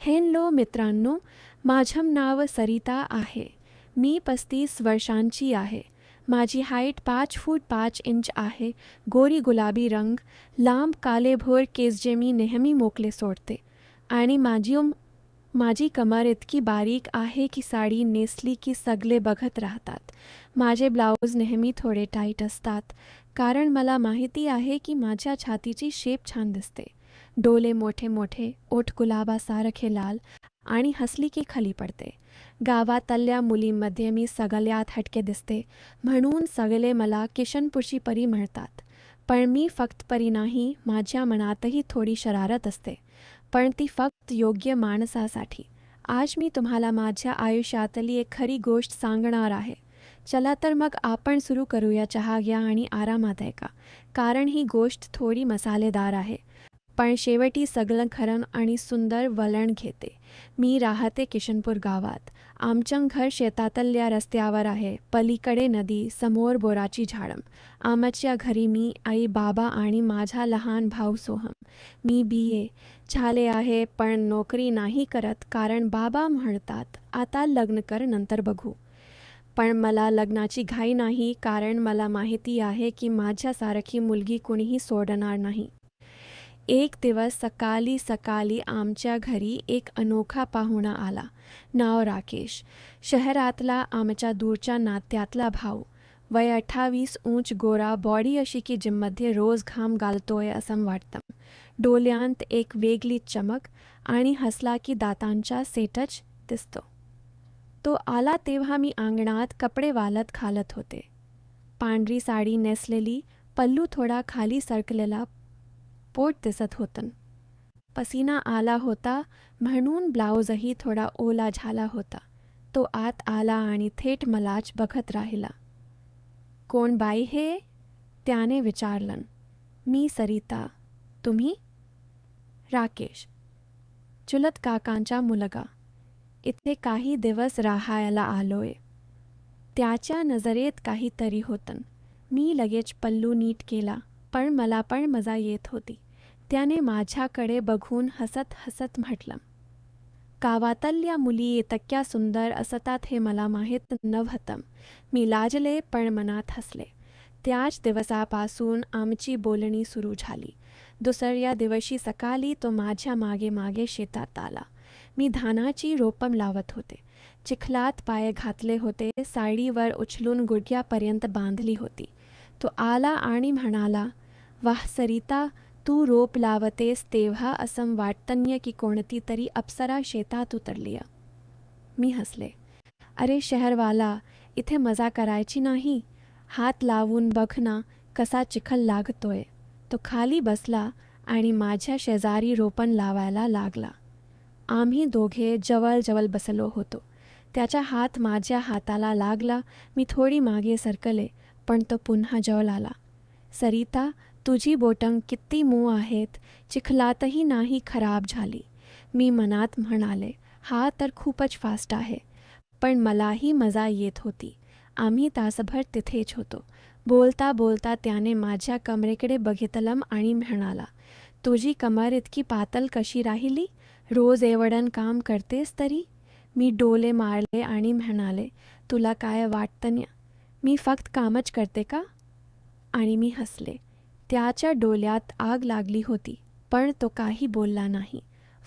Hello मित्रांनो माझं नाव सरिता आहे. मी पस्तीस वर्षांची आहे. माझी हाईट पाच फूट पाच इंच आहे. गोरी गुलाबी रंग लांब कालेभोर केस जे मी नेहमी मोकले सोडते. आणि माझी उम- माझी कमर इतकी बारीक आहे की साडी नेसली की सगळे बघत राहतात. माझे ब्लाऊज नेहमी थोडे टाईट असतात. कारण मला माहिती आहे की माझ्या छातीची शेप छान दिसते. डोळे मोठे मोठे, ओठ गुलाबासारखे लाल आणि हसली की खाली पडते. गावातल्या मुलींमध्ये मी सगळ्यात हटके दिसते. म्हणून सगळे मला किशनपूरची परी म्हणतात. पण मी फक्त परी नाही, माझ्या मनातही थोडी शरारत असते. पण ती फक्त योग्य माणसासाठी. आज मी तुम्हाला माझ्या आयुष्यातली एक खरी गोष्ट सांगणार आहे. चला तर मग आपण सुरू करूया चहा घ्या आणि आरामात ऐका. कारण ही गोष्ट थोडी मसालेदार आहे. पण शेवटी सगळं खरं आणि सुंदर वळण घेते. मी राहते किशनपूर गावात. आमचं घर शेतातल्या रस्त्यावर आहे. पलीकडे नदी समोर बोराची झाडं. आमच्या घरी मी आई बाबा आणि माझा लहान भाऊ सोहम. मी बी ए झाले आहे पण नोकरी नाही करत कारण बाबा म्हणतात आता लग्न कर नंतर बघू. पण मला लग्नाची घाई नाही कारण मला माहिती आहे की माझ्यासारखी मुलगी कुणीही सोडणार नाही. एक दिवस सकाळी सकाळी आमच्या घरी एक अनोखा पाहुणा आला. नाव राकेश. शहरातला आमच्या दूरच्या नात्यातला भाऊ. वय अठ्ठावीस उंच गोरा बॉडी अशी की जिममध्ये रोज घाम घालतोय असं वाटतं. डोळ्यांत एक वेगळी चमक आणि हसला की दातांचा सेटच दिसतो. तो आला तेव्हा मी अंगणात कपडे वालत घालत होते. पांढरी साडी नेसलेली पल्लू थोडा खाली सरकलेला पोट दिसत होतं पसीना आला होता म्हणून ब्लाऊजही थोडा ओला झाला होता. तो आत आला आणि थेट मलाच बघत राहिला. कोण बाई हे? त्याने विचारलं मी सरिता. तुम्ही? राकेश. चुलत काकांचा मुलगा. इथे काही दिवस राहायला आलोय. त्याच्या नजरेत काहीतरी होतं मी लगेच पल्लू नीट केला पण मला पण मजा येत होती. त्याने माझ्याकडे बघून हसत हसत म्हटलं गावातल्या मुली इतक्या सुंदर असतात हे मला माहीत नव्हतं. मी लाजले पण मनात हसले. त्याच दिवसापासून आमची बोलणी सुरू झाली. दुसऱ्या दिवशी सकाळी तो माझ्या मागे मागे शेतात आला. मी धानाची रोपम लावत होते. चिखलात पाय घातले होते. साडीवर उचलून गुडघ्यापर्यंत बांधली होती. तो आला आणि म्हणाला वाह सरिता तू रोप लावतेस तेव्हा असं वाटतन्य की कोणती तरी अप्सरा शेतात उतरली मी हसले. अरे शहरवाला इथे मजा करायची नाही. हात लावून बघ ना कसा चिखल लागतोय. तो खाली बसला आणि माझ्या शेजारी रोपण लावायला लागला. आम्ही दोघे जवळ जवळ बसलो होतो. त्याचा हात माझ्या हाताला लागला. मी थोडी मागे सरकले पण तो पुन्हा जवळ आला. सरिता तुझी बोटं किती मऊ आहेत चिखलातही नाही खराब झाली. मी मनात म्हणाले हा तर खूपच फास्ट आहे पण मलाही मजा येत होती. आम्ही तासभर तिथेच होतो. बोलता बोलता त्याने माझ्या कमरेकडे बघितलं आणि म्हणाला तुझी कमर इतकी पातल कशी राहिली? रोज एवढं काम करतेस तरी? मी डोले मारले आणि म्हणाले तुला काय वाटतं न्या? मी फक्त कामच करते का? आणि मी हसले. त्याच्या डोल्यात आग लागली होती पण तो काही बोलला नाही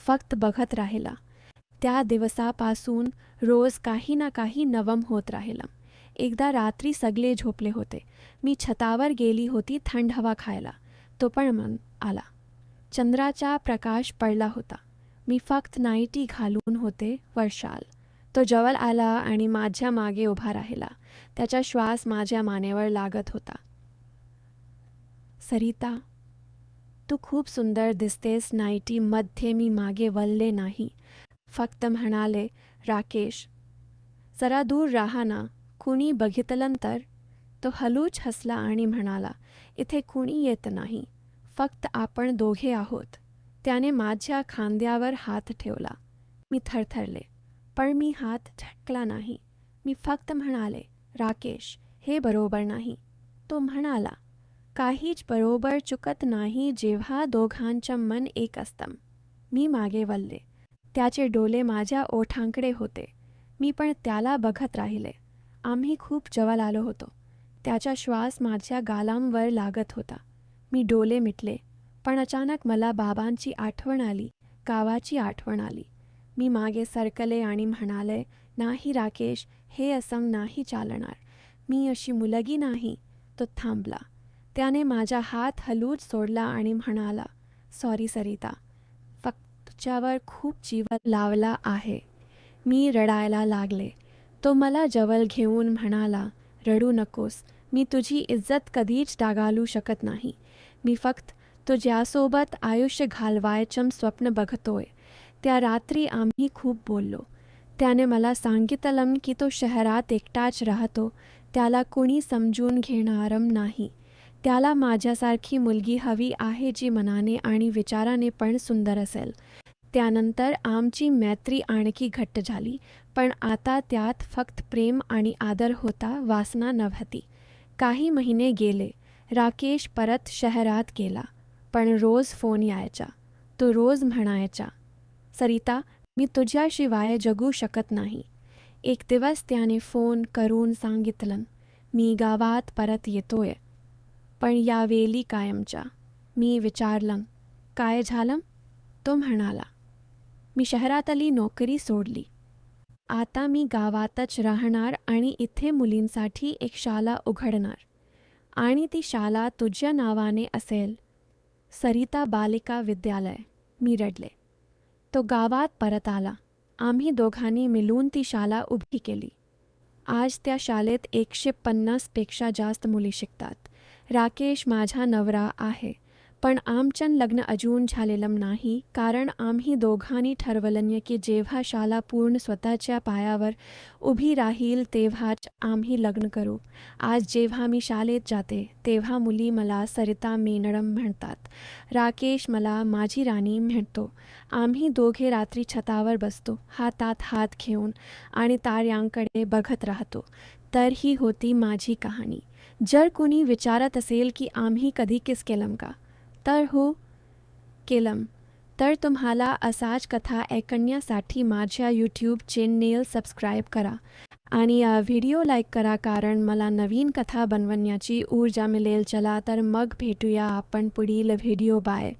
फक्त बघत राहिला. त्या दिवसापासून रोज काही ना काही नवम होत राहिलं. एकदा रात्री सगळे झोपले होते. मी छतावर गेली होती थंड हवा खायला. तो पण मन आला. चंद्राचा प्रकाश पडला होता. मी फक्त नाईटी घालून होते वर्षाल. तो जवळ आला आणि माझ्या मागे उभा राहिला. त्याचा श्वास माझ्या मानेवर लागत होता. सरिता तू खूप सुंदर दिसतेस नाईटीमध्ये मी मागे वळले नाही. फक्त म्हणाले राकेश जरा दूर राहा ना कुणी बघितलं तर? तो हलूच हसला आणि म्हणाला इथे कुणी येत नाही फक्त आपण दोघे आहोत. त्याने माझ्या खांद्यावर हात ठेवला. मी थरथरले पण मी हात झटकला नाही. मी फक्त म्हणाले राकेश हे बरोबर नाही. तो म्हणाला काहीच बरोबर चुकत नाही जेव्हा दोघांचं मन एक असतं. मी मागे वळले. त्याचे डोले माझ्या ओठांकडे होते. मी पण त्याला बघत राहिले. आम्ही खूप जवळ आलो होतो. त्याचा श्वास माझ्या गालांवर लागत होता. मी डोले मिटले. पण अचानक मला बाबांची आठवण आली. गावाची आठवण आली. मी मागे सरकले आणि म्हणाले नाही राकेश हे असं नाही चालणार. मी अशी मुलगी नाही. तो थांबला. त्याने माझा हात हलूच सोडला आणि म्हणाला सॉरी सरिता फक्त तुझ्यावर खूप जीव लावला आहे. मी रडायला लागले. तो मला जवळ घेऊन म्हणाला रडू नकोस. मी तुझी इज्जत कधीच डागालू शकत नाही. मी फक्त तुझ्यासोबत आयुष्य घालवायचं स्वप्न बघतोय. त्या रात्री आम्ही खूप बोललो. त्याने मला सांगितलं की तो शहरात एकटाच राहतो. त्याला कुणी समजून घेणारम नाही. त्याला माझ्यासारखी मुलगी हवी आहे जी मनाने आणि विचाराने पण सुंदर असेल. त्यानंतर आमची मैत्री आणखी घट्ट झाली पण आता त्यात फक्त प्रेम आणि आदर होता वासना नव्हती. काही महिने गेले राकेश परत शहरात गेला पण रोज फोन यायचा. तो रोज म्हणायचा सरिता मी तुझ्याशिवाय जगू शकत नाही. एक दिवस त्याने फोन करून सांगितलं मी गावात परत येतोय. पण यावेळी कायमच्या. मी विचारलं काय झालं? तो म्हणाला मी शहरातली नोकरी सोडली. आता मी गावातच राहणार आणि इथे मुलींसाठी एक शाळा उघडणार. आणि ती शाळा तुझ्या नावाने असेल. सरिता बालिका विद्यालय. मी रडले. तो गावात परत आला. आम्ही दोघांनी मिळून ती शाळा उभी केली. आज त्या शाळेत एकशे पन्नासपेक्षा जास्त मुली शिकतात. राकेश माझा नवरा आहे. पण आमचं लग्न अजून झालेलं नाही कारण आम्ही दोघांनी ठरवलंय की जेव्हा शाला पूर्ण स्वतःच्या पायावर उभी राहील तेव्हाच आम्ही लग्न करू. आज जेव्हा मी शाळेत जाते तेव्हा मुली मला सरिता मेनडम म्हणतात. राकेश मला माझी राणी म्हणतो. आम्ही दोघे रात्री छतावर बसतो हातात हात घेऊन आणि ताऱ्यांकडे बघत राहतो. तर ही होती माझी कहाणी. जर कुणी विचारत असेल की आम्ही कधी किस केलं का? तर हो? केलम. तर तुम्हाला असाच कथा ऐकण्यासाठी माझ्या यूट्यूब चॅनेल सबस्क्राईब करा. आणि व्हिडिओ लाईक करा कारण मला नवीन कथा बनवण्याची ऊर्जा मिळेल. चला तर मग भेटूया आपण पुढील व्हिडिओ बाय